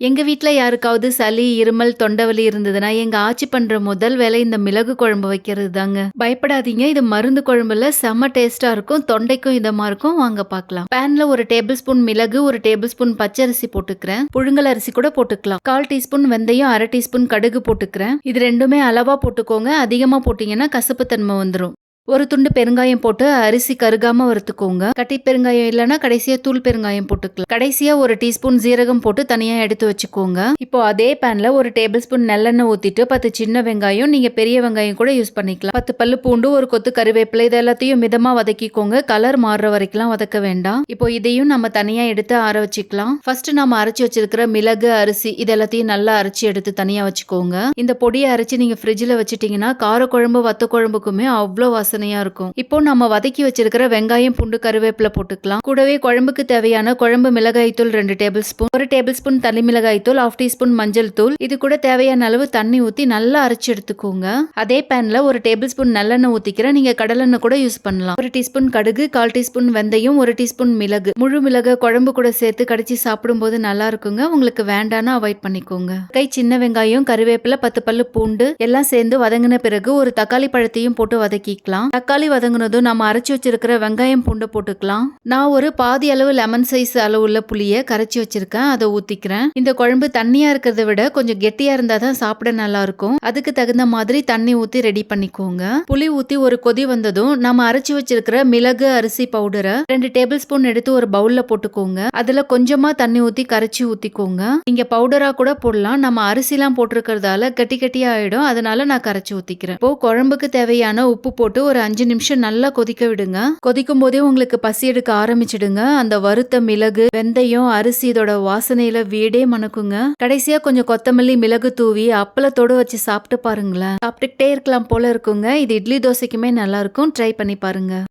எங்கள் வீட்டில் யாருக்காவது சளி, இருமல், தொண்டவலி இருந்ததுன்னா, எங்கள் ஆட்சி பண்ணுற முதல் வேலை இந்த மிளகு குழம்பு வைக்கிறது தாங்க. பயப்படாதீங்க. இது மருந்து குழம்புல செம்ம டேஸ்ட்டாக இருக்கும். தொண்டைக்கும் இதமாக இருக்கும். வாங்க பார்க்கலாம். பேனில் ஒரு டேபிள் ஸ்பூன் மிளகு, ஒரு டேபிள் ஸ்பூன் பச்சரிசி போட்டுக்கிறேன். புழுங்கல் அரிசி கூட போட்டுக்கலாம். கால் டீஸ்பூன் வெந்தயம், அரை டீஸ்பூன் கடுகு போட்டுக்கிறேன். இது ரெண்டுமே அளவாக போட்டுக்கோங்க. அதிகமாக போட்டிங்கன்னா கசப்பு தன்மை வந்துடும் ஒரு துண்டு பெருங்காயம் போட்டு அரிசி கருகாம வறுத்துக்கோங்க. கட்டி பெருங்காயம் இல்லைன்னா கடைசியா தூள் பெருங்காயம் போட்டுக்கலாம். கடைசியா ஒரு டீஸ்பூன் ஜீரகம் போட்டு தனியா எடுத்து வச்சுக்கோங்க. இப்போ அதே பேன்ல ஒரு டேபிள் ஸ்பூன் நல்லெண்ணெய் ஊத்திட்டு பத்து சின்ன வெங்காயம் நீங்க பெரிய வெங்காயம் கூட யூஸ் பண்ணிக்கலாம். பத்து பல்லு பூண்டு ஒரு கொத்து கருவேப்பிலை இது எல்லாத்தையும் மிதமா வதக்கிக்கோங்க. கலர் மாறுற வரைக்கும் வதக்க வேண்டாம். இப்போ இதையும் நம்ம தனியா எடுத்து ஆற வச்சுக்கலாம். ஃபர்ஸ்ட் நம்ம அரைச்சி வச்சிருக்கிற மிளகு அரிசி இது எல்லாத்தையும் நல்லா அரைச்சி எடுத்து தனியா வச்சுக்கோங்க. இந்த பொடியை அரைச்சி நீங்க ஃப்ரிட்ஜில் வச்சுட்டீங்கன்னா காரக்குழம்பு வத்த குழம்புக்குமே அவ்வளோ வாசம் வாசனையா இருக்கும். இப்போ நம்ம வதக்கி வச்சிருக்கிற வெங்காயம் பூண்டு கருவேப்பிலை போட்டுக்கலாம். கூடவே குழம்புக்கு தேவையான குழம்பு மிளகாய் தூள் ரெண்டு டேபிள் ஸ்பூன். ஒரு டேபிள் ஸ்பூன் தனி மிளகாய் தூள் ஆஃப் டீஸ்பூன் மஞ்சள் தூள். இது கூட தேவையான அளவு தண்ணி ஊத்தி நல்லா அரைச்சு எடுத்துக்கோங்க. அதே பேன்ல ஒரு டேபிள் ஸ்பூன் நல்லெண்ணெய் ஊத்திக்கிறேன். நீங்க கடலெண்ணெய் கூட யூஸ் பண்ணலாம். ஒரு டீஸ்பூன் கடுகு கால் டீஸ்பூன் வெந்தயம் ஒரு டீஸ்பூன் மிளகு. முழு மிளகு குழம்பு கூட சேர்த்து கடிச்சு சாப்பிடும்போது நல்லா இருக்குங்க. உங்களுக்கு வேண்டானா அவாய்ட் பண்ணிக்கோங்க. கை சின்ன வெங்காயம் கருவேப்பிலை பத்து பல்லு பூண்டு எல்லாம் சேர்ந்து வதங்கின பிறகு ஒரு தக்காளி பழத்தையும் போட்டு வதக்கிக்கலாம். தக்காளி வதங்கினதும் நம்ம அரைச்சி வச்சிருக்கிற வெங்காயம் பூண்டை போட்டுக்கலாம். நான் ஒரு பாதி அளவு லெமன் சைஸ் அளவுள்ள புளியை கரைச்சி வச்சிருக்கேன். அதை ஊத்திக்கிறேன். இந்த குழம்பு தண்ணியா இருக்கிறத விட கொஞ்சம் கெட்டியா இருந்தா தான் சாப்பிட நல்லா இருக்கும். அதுக்கு தகுந்த மாதிரி தண்ணி ஊத்தி ரெடி பண்ணிக்கோங்க. புளி ஊத்தி ஒரு கொதி வந்ததும் நம்ம அரைச்சி வச்சிருக்கிற மிளகு அரிசி பவுடரை ரெண்டு டேபிள் ஸ்பூன் எடுத்து ஒரு பவுல்ல போட்டுக்கோங்க. அதுல கொஞ்சமா தண்ணி ஊத்தி கரைச்சி ஊத்திக்கோங்க. நீங்க பவுடரா கூட போடலாம். நம்ம அரிசிலாம் போட்டிருக்கிறதால கட்டி கட்டியா ஆயிடும். அதனால நான் கரைச்சி ஊத்திக்கிறேன். இப்போ குழம்புக்கு தேவையான உப்பு போட்டு ஒரு ஒரு அஞ்சு நிமிஷம் நல்லா கொதிக்க விடுங்க. கொதிக்கும் போதே உங்களுக்கு பசி எடுக்க ஆரம்பிச்சிடுங்க. அந்த வறுத்த மிளகு வெந்தயம் அரிசி இதோட வாசனையில வீடே மணக்குங்க. கடைசியா கொஞ்சம் கொத்தமல்லி மிளகு தூவி அப்பளத்தோடு வச்சு சாப்பிட்டு பாருங்களேன். சாப்பிட்டுக்கிட்டே இருக்கலாம் போல இருக்குங்க. இது இட்லி தோசைக்குமே நல்லா இருக்கும். ட்ரை பண்ணி பாருங்க.